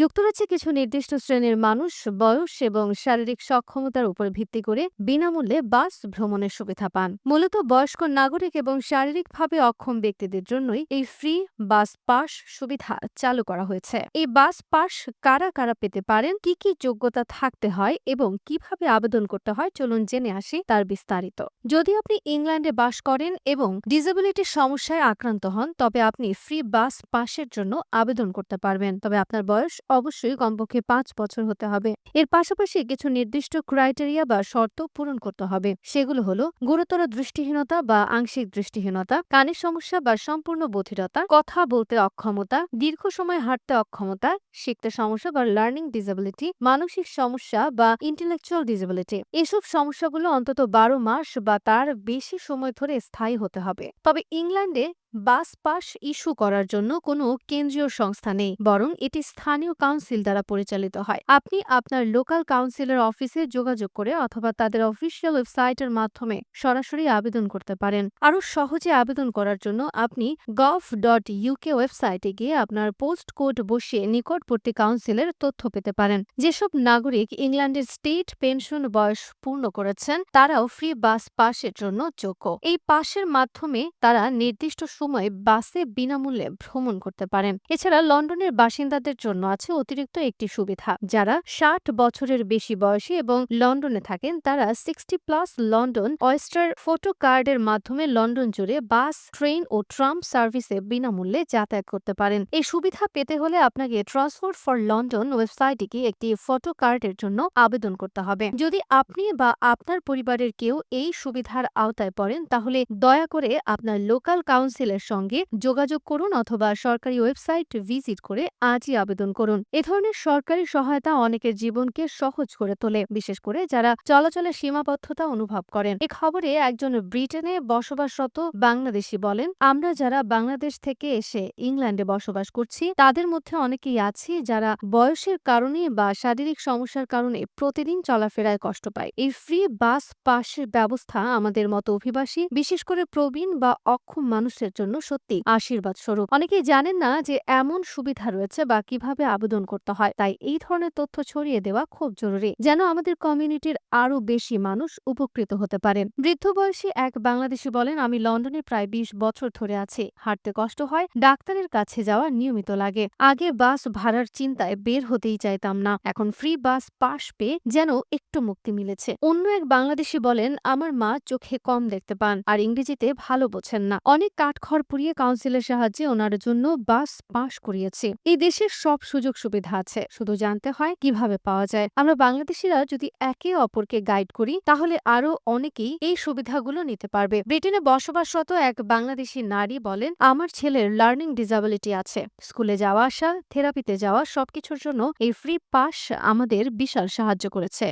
যুক্তরাজ্যে কিছু নির্দিষ্ট শ্রেণির মানুষ বয়স এবং শারীরিক সক্ষমতার উপর ভিত্তি করে বিনামূল্যে বাস ভ্রমণের সুবিধা পান। মূলত বয়স্ক নাগরিক এবং শারীরিকভাবে অক্ষম ব্যক্তিদের জন্যই এই ফ্রি বাস পাস সুবিধা চালু করা হয়েছে। এই বাস পাস কারা কারা পেতে পারেন, কি কি যোগ্যতা থাকতে হয় এবং কীভাবে আবেদন করতে হয়, চলুন জেনে আসি তার বিস্তারিত। যদি আপনি ইংল্যান্ডে বাস করেন এবং ডিসেবিলিটির সমস্যায় আক্রান্ত হন, তবে আপনি ফ্রি বাস পাসের জন্য আবেদন করতে পারবেন। তবে আপনার বয়স অবশ্যই কমপক্ষে পাঁচ বছর হতে হবে। এর পাশাপাশি কিছু নির্দিষ্ট ক্রাইটেরিয়া বা শর্ত পূরণ করতে হবে। সেগুলো হলো গুরুতর দৃষ্টিহীনতা বা আংশিক দৃষ্টিহীনতা, কানের সমস্যা বা সম্পূর্ণ বধিরতা, কথা বলতে অক্ষমতা, দীর্ঘ সময় হাঁটতে অক্ষমতা, শিখতে সমস্যা বা লার্নিং ডিসেবিলিটি মানসিক সমস্যা বা ইন্টেলেকচুয়াল ডিসেবিলিটি এসব সমস্যাগুলো অন্তত বারো মাস বা তার বেশি সময় ধরে স্থায়ী হতে হবে। তবে ইংল্যান্ডে বাস পাস ইস্যু করার জন্য কোনো কেন্দ্রীয় সংস্থা নেই, বরং এটি স্থানীয় কাউন্সিল দ্বারা পরিচালিত হয়। আপনি আপনার লোকাল কাউন্সিলের অফিসে যোগাযোগ করে অথবা তাদের অফিসিয়াল ওয়েবসাইটের মাধ্যমে সরাসরি আবেদন করতে পারেন। আরও সহজে আবেদন করার জন্য আপনি গভ ডট ইউকে ওয়েবসাইটে গিয়ে আপনার পোস্ট কোড বসিয়ে নিকটবর্তী কাউন্সিলের তথ্য পেতে পারেন। যেসব নাগরিক ইংল্যান্ডের স্টেট পেনশন বয়স পূর্ণ করেছেন, তারাও ফ্রি বাস পাসের জন্য যোগ্য। এই পাসের মাধ্যমে তারা নির্দিষ্ট সময়ে বাসে বিনামূল্যে ভ্রমণ করতে পারেন। এছাড়া লন্ডনের বাসিন্দাদের জন্য আছে অতিরিক্ত একটি সুবিধা। যারা ষাট বছরের বেশি বয়সী এবং লন্ডনে থাকেন, তারা sixty plus London oyster photo কার্ডের মাধ্যমে লন্ডন জুড়ে বাস, ট্রেন ও ট্রাম সার্ভিসে বিনামূল্যে যাতায়াত করতে পারেন। এই সুবিধা পেতে হলে আপনাকে ট্রান্সপোর্ট ফর লন্ডন ওয়েবসাইটে গিয়ে একটি ফটো কার্ডের জন্য আবেদন করতে হবে। যদি আপনি বা আপনার পরিবারের কেউ এই সুবিধার আওতায় পড়েন, তাহলে দয়া করে আপনার লোকাল কাউন্সিলের সঙ্গে যোগাযোগ করুন অথবা সরকারি ওয়েবসাইট ভিজিট করে আজই আবেদন করুন। এ ধরনের সরকারি সহায়তা অনেকের জীবনকে সহজ করে তোলে, বিশেষ করে যারা চলাচলের সীমাবদ্ধতা অনুভব করেন। এ খবরে একজন ব্রিটেনে বসবাসরত বাংলাদেশি বলেন, আমরা যারা বাংলাদেশ থেকে এসে ইংল্যান্ডে বসবাস করছি, তাদের মধ্যে অনেকেই আছি যারা বয়সের কারণে বা শারীরিক সমস্যার কারণে প্রতিদিন চলাফেরায় কষ্ট পায়। এই ফ্রি বাস পাসের ব্যবস্থা আমাদের মতো অভিবাসী, বিশেষ করে প্রবীণ বা অক্ষম মানুষের জন্য সত্যি আশীর্বাদ স্বরূপ অনেকেই জানেন না যে এমন সুবিধা রয়েছে বা কীভাবে আবেদন করতে হয়, তাই এই ধরনের তথ্য ছড়িয়ে দেওয়া খুব জরুরি, যেন আমাদের কমিউনিটির আরও বেশি মানুষ উপকৃত হতে পারেন। বৃদ্ধ বয়সী এক বাংলাদেশি বলেন, আমি লন্ডনে প্রায় বিশ বছর ধরে আছি। হাঁটতে কষ্ট হয়, ডাক্তারের কাছে যাওয়া নিয়মিত লাগে। আগে বাস ভাড়ার চিন্তায় বের হতেই চাইতাম না। এখন ফ্রি বাস পাশ পেয়ে যেন একটু মুক্তি মিলেছে। অন্য এক বাংলাদেশি বলেন, আমার মা চোখে কম দেখতে পান, আর ইংরেজিতে ভালো বোঝেন না। অনেক কাঠখড় পুড়িয়ে কাউন্সিলের সাহায্যে ওনার জন্য বাস পাশ করিয়েছে। এই দেশের সব সুযোগ সুবিধা আছে। শুধু জানতে হয় কীভাবে পাওয়া যায়। আমরা বাংলাদেশিরা যদি একে অপরকে গাইড করি, তাহলে আরও অনেকেই এই সুবিধাগুলো নিতে পারবে। ব্রিটেনে বসবাসরত এক বাংলাদেশি নারী বলেন, আমার ছেলের লার্নিং ডিসাবিলিটি আছে। স্কুলে যাওয়া আসা, থেরাপিতে যাওয়া, সবকিছুর জন্য এই ফ্রি পাস আমাদের বিশাল সাহায্য করেছে।